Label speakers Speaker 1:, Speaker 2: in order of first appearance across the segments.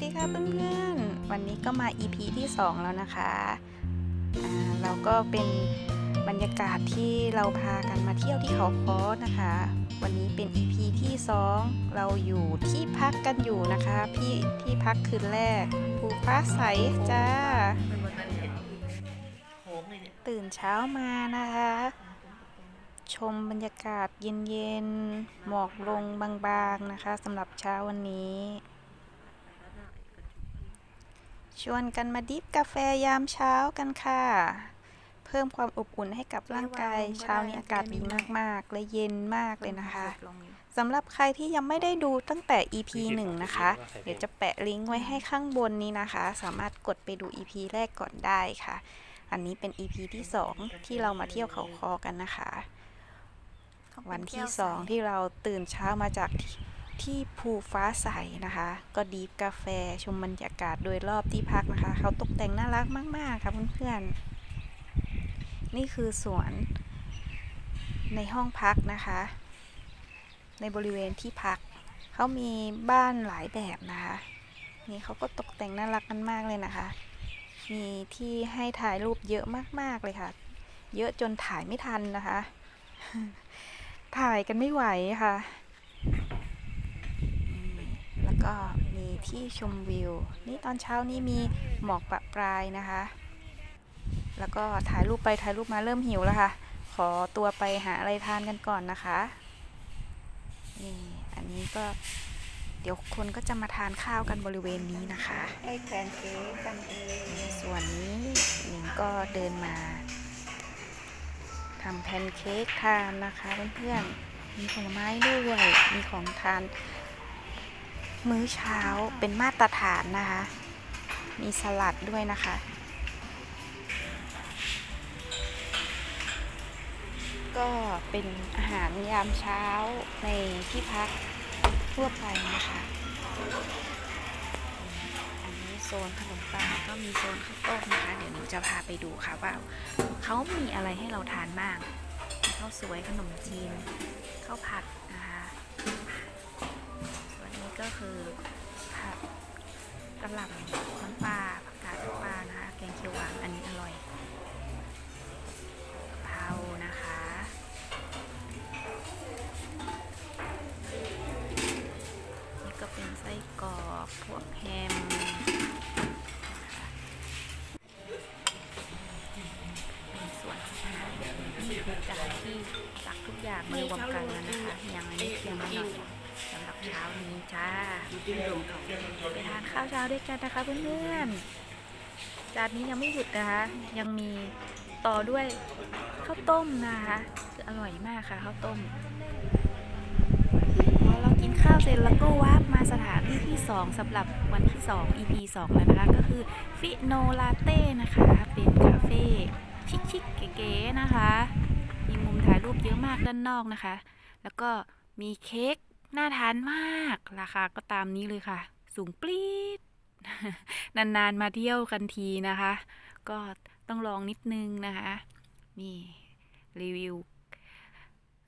Speaker 1: สวัสดีค่ะเพื่อนๆ วันนี้ก็มา EP ที่ 2 แล้วนะคะเราก็เป็นบรรยากาศที่เราพากันมาเที่ยวที่เขาคอนะคะ วันนี้เป็น EP ที่ 2 เราอยู่ที่พักกันอยู่นะคะพี่ที่พักคืนแรกภูฟ้าใสจ้า ตื่นเช้ามานะคะ ชมบรรยากาศเย็นๆ หมอกลงบางๆนะคะสำหรับเช้าวันนี้ ชวนกันมาดิฟกาแฟยามเช้ากันค่ะ เพิ่มความอบอุ่นให้กับร่างกาย เช้านี้อากาศดีมากๆ และเย็นมากเลยนะคะสำหรับใครที่ยังไม่ได้ดูตั้งแต่ EP 1 นะคะ เดี๋ยวจะแปะลิงก์ไว้ให้ข้างบนนี้นะคะ สามารถกดไปดู EP แรกก่อนได้ค่ะ อันนี้เป็น EP ที่ 2 ที่เรามาเที่ยวเขาคอกันนะคะ วันที่ 2 ที่เราตื่นเช้ามาจาก ที่ภูฟ้าใสนะคะ ก็ดีกาแฟชมบรรยากาศโดยรอบที่พักนะคะ เขาตกแต่งน่ารักมาก ๆ ค่ะเพื่อนๆ นี่คือสวนในห้องพักนะคะ ในบริเวณที่พัก เขามีบ้านหลายแบบนะคะ นี่เขาก็ตกแต่งน่ารักกันมากเลยนะคะ มีที่ให้ถ่ายรูปเยอะมาก ๆ เลยค่ะ เยอะจนถ่ายไม่ทันนะคะ ถ่ายกันไม่ไหวค่ะ ก็มีที่ชมวิว นี่ตอนเช้านี้มีหมอกประปรายนะคะ แล้วก็ถ่ายรูปไปถ่ายรูปมาเริ่มหิวแล้วค่ะ ขอตัวไปหาอะไรทานกันก่อนนะคะนี่อันนี้ก็เดี๋ยวคนก็จะมาทานข้าวกันบริเวณนี้นะคะ
Speaker 2: ไอ้แพนเค้กกันเอง
Speaker 1: ส่วนนี้หนิงก็เดินมาทำแพนเค้กทานนะคะเพื่อนๆมีผลไม้ด้วย มีของทาน มื้อเช้าเป็นมาตรฐานนะคะ มีสลัดด้วยนะคะ ก็เป็นอาหารยามเช้าในที่พักทั่วไปนะคะ อันนี้โซนขนมปังก็มีโซนข้าวต้มนะคะ เดี๋ยวหนูจะพาไปดูค่ะว่าเขามีอะไรให้เราทานบ้างข้าวสวยขนมจีนข้าวผัดนะคะ คือผัดกระหล่ำน้ำปลาผักกาดน้ำปลานะคะ แกงเขียวหวานอันนี้อร่อยกะเพรานะคะ นี่ก็เป็นไส้กรอกพวกแฮมเป็นส่วนของอาหารนี่คือจานที่ตักทุกอย่างมารวมกัน เช้านี้จ้าไปทานข้าวเช้าด้วยกันนะคะเพื่อนๆจานนี้ยังไม่หยุดนะคะ ยังมีต่อด้วยข้าวต้มนะคะ อร่อยมากค่ะข้าวต้มพอเรากินข้าวเสร็จแล้วก็วาร์ปมาสถานที่ที่ 2สำหรับวันที่ 2 EP 2 แล้วนะคะ ก็คือฟิโนลาเต้นะคะ เป็นคาเฟ่ชิคๆเก๋ๆนะคะ มีมุมถ่ายรูปเยอะมากด้านนอกนะคะ แล้วก็มีเค้ก น่าทานมาก ราคาก็ตามนี้เลยค่ะ สูงปรี๊ด นานๆมาเที่ยวกันทีนะคะ ก็ต้องลองนิดนึงนะคะ นี่รีวิว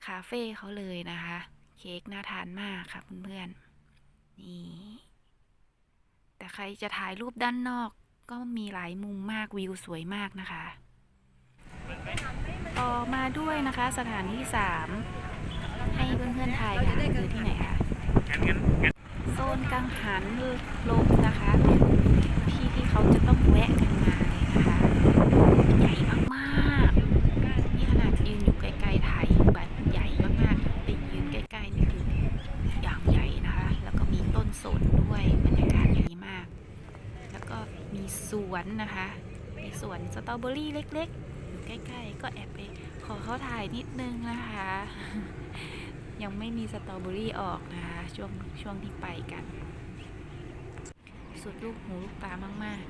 Speaker 1: คาเฟ่เขาเลยนะคะ เค้กน่าทานมากค่ะเพื่อนๆ นี่ แต่ใครจะถ่ายรูปด้านนอกก็มีหลายมุมมากวิวสวยมากนะคะ ต่อมาด้วยนะคะสถานที่3ให้ เพื่อนๆถ่ายค่ะคือที่ไหนคะโซนกังหันลมนะคะ เป็นที่ที่เขาจะต้องแวะกันมาเลยนะคะใหญ่มากๆนี่ขนาดยืนอยู่ไกลๆถ่ายแบบใหญ่มากๆไปยืนใกล้ๆนี่คืออย่างใหญ่นะคะ แล้วก็มีต้นสนด้วยบรรยากาศดีมาก แล้วก็มีสวนนะคะมีสวนสตรอเบอรี่เล็กๆอยู่ใกล้ๆ ก็แอบไปขอเขาถ่ายนิดนึงนะคะ ยังไม่มีสตรอเบอรี่ออกนะคะช่วงช่วงที่ไปกัน สุดลูกหูลูกตามาก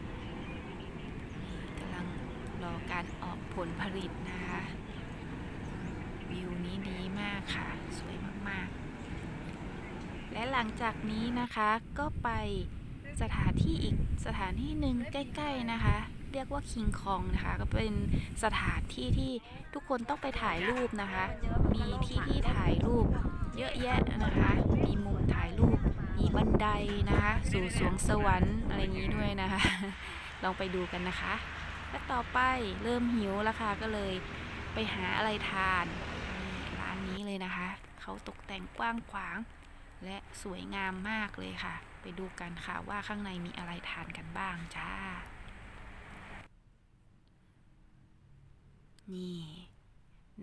Speaker 1: ๆกำลังรอการออกผลผลิตนะคะ วิวนี้ดีมากค่ะ สวยมากๆ และหลังจากนี้นะคะก็ไปสถานที่อีกสถานที่หนึ่งใกล้ ๆ นะคะ เรียกว่าคิงคองนะคะ ก็เป็นสถานที่ที่ทุกคนต้องไปถ่ายรูปนะคะ มีที่ที่ถ่ายรูปเยอะแยะนะคะ มีมุมถ่ายรูป มีบันไดนะคะ สู่สวงสวรรค์อะไรอย่างนี้ด้วยนะคะ ลองไปดูกันนะคะ และต่อไปเริ่มหิวแล้วค่ะก็เลยไปหาอะไรทานร้านนี้เลยนะคะ เขาตกแต่งกว้างขวาง และสวยงามมากเลยค่ะ ไปดูกันค่ะว่าข้างในมีอะไรทานกันบ้างจ้า นี่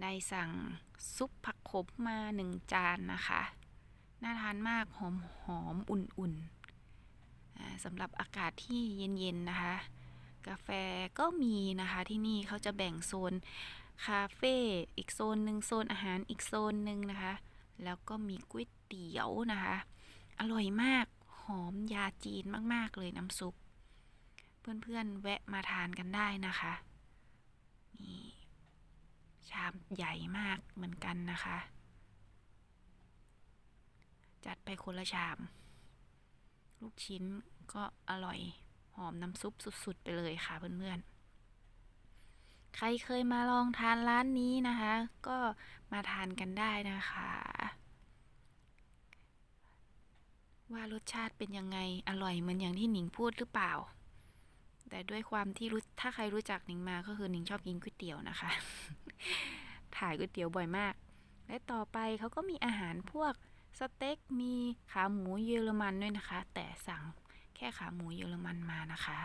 Speaker 1: ได้สั่งซุปผักขมมาหนึ่งจานนะคะ น่าทานมากหอมหอมๆอุ่นๆสำหรับอากาศที่เย็นๆนะคะ กาแฟก็มีนะคะที่นี่เขาจะแบ่งโซนคาเฟ่อีกโซนหนึ่งโซนอาหารอีกโซนหนึ่งนะคะ แล้วก็มีก๋วยเตี๋ยวนะคะ อร่อยมากหอมยาจีนมากๆเลยน้ำซุป เพื่อนๆแวะมาทานกันได้นะคะ ชามใหญ่มากเหมือนกันนะคะ จัดไปคนละชาม ลูกชิ้นก็อร่อยหอมน้ำซุปสุดๆ ไปเลยค่ะเพื่อนๆ ใครเคยมาลองทานร้านนี้นะคะ ก็มาทานกันได้นะคะ ว่ารสชาติเป็นยังไงอร่อยเหมือนอย่างที่หนิงพูดหรือเปล่า แต่ด้วยความที่รู้ถ้าใครรู้จักหนิงมาก็คือหนิงชอบกินก๋วยเตี๋ยวนะคะ ถ่ายก๋วยเตี๋ยวบ่อยมาก และต่อไปเขาก็มีอาหารพวกสเต็กมีขาหมูเยอรมันด้วยนะคะ แต่สั่งแค่ขาหมูเยอรมันมานะคะ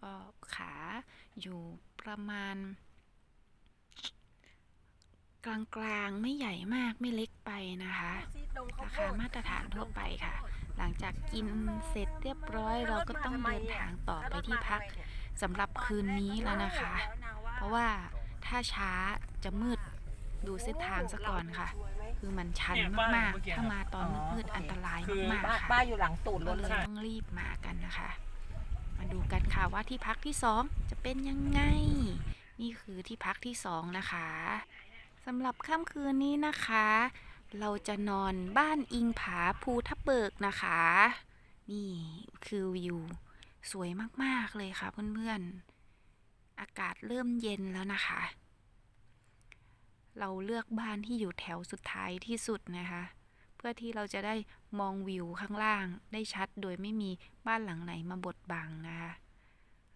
Speaker 1: ก็ขาอยู่ประมาณ กลางๆไม่ใหญ่มากไม่เล็กไปนะคะราคามาตรฐานทั่วไปค่ะ หลังจากกินเสร็จเรียบร้อยเราก็ต้องเดินทางต่อไปที่พักสำหรับคืนนี้แล้วนะคะ เพราะว่า ถ้าช้าจะมืดดูเส้นทางซะก่อนค่ะ คือมันชันมากๆ ถ้ามาตอนมืดๆอันตรายมาก
Speaker 2: บ้า
Speaker 1: ๆ
Speaker 2: บ้า
Speaker 1: ค่ะ
Speaker 2: อยู่หลังตูดร
Speaker 1: ก็
Speaker 2: ถ
Speaker 1: เล
Speaker 2: เลยย
Speaker 1: ต้องรีบมากันนะคะ มาดูกันค่ะว่าที่พักที่สองจะเป็นยังไง นี่คือที่พักที่สองนะคะสำหรับค่ำคืนนี้นะคะ เราจะนอนบ้านอิงผาภูทับเบิกนะคะ นี่คือวิวสวยมากๆเลยค่ะเพื่อนๆ อากาศเริ่มเย็นแล้วนะคะ เราเลือกบ้านที่อยู่แถวสุดท้ายที่สุดนะคะ เพื่อที่เราจะได้มองวิวข้างล่างได้ชัดโดยไม่มีบ้านหลังไหนมาบดบังนะคะ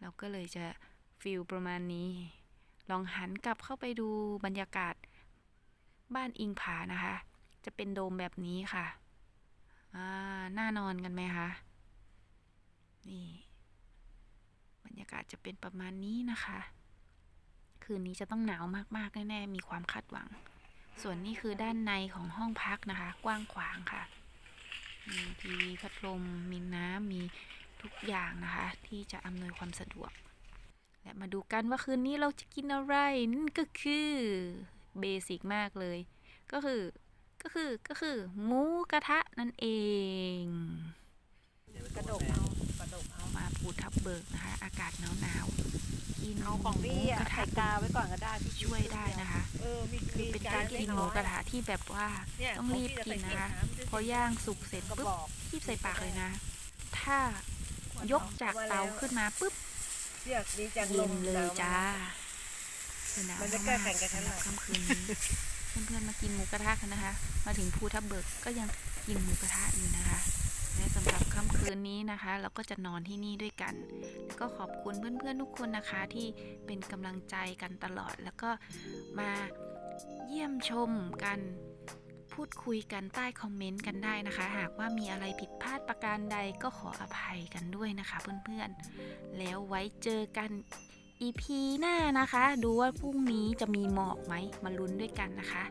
Speaker 1: เราก็เลยจะฟิลประมาณนี้ ลองหันกลับเข้าไปดูบรรยากาศบ้านอิงผานะคะ จะเป็นโดมแบบนี้ค่ะ อ่า น่านอนกันไหมคะ นี่ บรรยากาศจะเป็นประมาณนี้นะคะ คืนนี้จะต้องหนาวมากๆแน่ๆมีความคาดหวัง ส่วนนี้คือด้านในของห้องพักนะคะ กว้างขวางค่ะ มีทีวีพัดลม มีน้ำมีทุกอย่างนะคะ ที่จะอำนวยความสะดวก และมาดูกันว่าคืนนี้เราจะกินอะไร นั่นก็คือเบสิกมากเลย ก็คือก็คือก็คือหมูกระทะนั่นเอง
Speaker 2: กระดกเอากระดกเอา
Speaker 1: มาภูทับเบิกนะคะ อากาศหนาวหนาวๆกิน
Speaker 2: เอาของ
Speaker 1: หมู
Speaker 2: พี่
Speaker 1: ก
Speaker 2: อะ
Speaker 1: ระทะ
Speaker 2: ไข่กาไว้ก่อนก็ได้พี่
Speaker 1: ช่วยได้นะคะ
Speaker 2: เออมี
Speaker 1: คือเป็นการกินหมูกระทะที่แบบว่า
Speaker 2: เนี่ย
Speaker 1: ต้องรีบกินนะคะพอย่างสุกเสร็จ
Speaker 2: ก็
Speaker 1: ปุ๊บ
Speaker 2: บอก
Speaker 1: รีบใส่ปากเลยนะ ถ้ายกจากเตาขึ้นมาปุ๊บ
Speaker 2: เรียกดีจัง
Speaker 1: เย็นเลยจ้าคือหนาว
Speaker 2: มันจะ
Speaker 1: มาก
Speaker 2: แก้แข่งกับฉัน
Speaker 1: สำห
Speaker 2: ห
Speaker 1: รั
Speaker 2: น่
Speaker 1: บ
Speaker 2: อย
Speaker 1: ค่ำคืนนี้เพื่อนๆมากินหมูกระทะกันนะคะ มาถึงภูทับเบิกก็ยังกินหมูกระทะอยู่นะคะและสำหรับ คืนนี้นะคะ เราก็จะนอนที่นี่ด้วยกัน แล้วก็ขอบคุณเพื่อนๆทุกคนนะคะ ที่เป็นกำลังใจกันตลอด แล้วก็มาเยี่ยมชมกันพูดคุยกันใต้คอมเมนต์กันได้นะคะ หากว่ามีอะไรผิดพลาดประการใดก็ขออภัยกันด้วยนะคะเพื่อนๆ แล้วไว้เจอกัน EP หน้านะคะ ดูว่าพรุ่งนี้จะมีหมอกไหมมาลุ้นด้วยกันนะคะ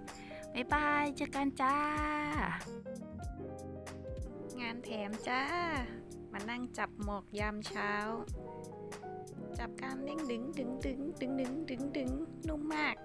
Speaker 1: บ๊ายบาย เจอกันจ้าานแถมจ้า มานั่งจับหมอกยามเช้า จับการเด้งดึงดึงดึงดึงดึงดึงดึงนุ่มมาก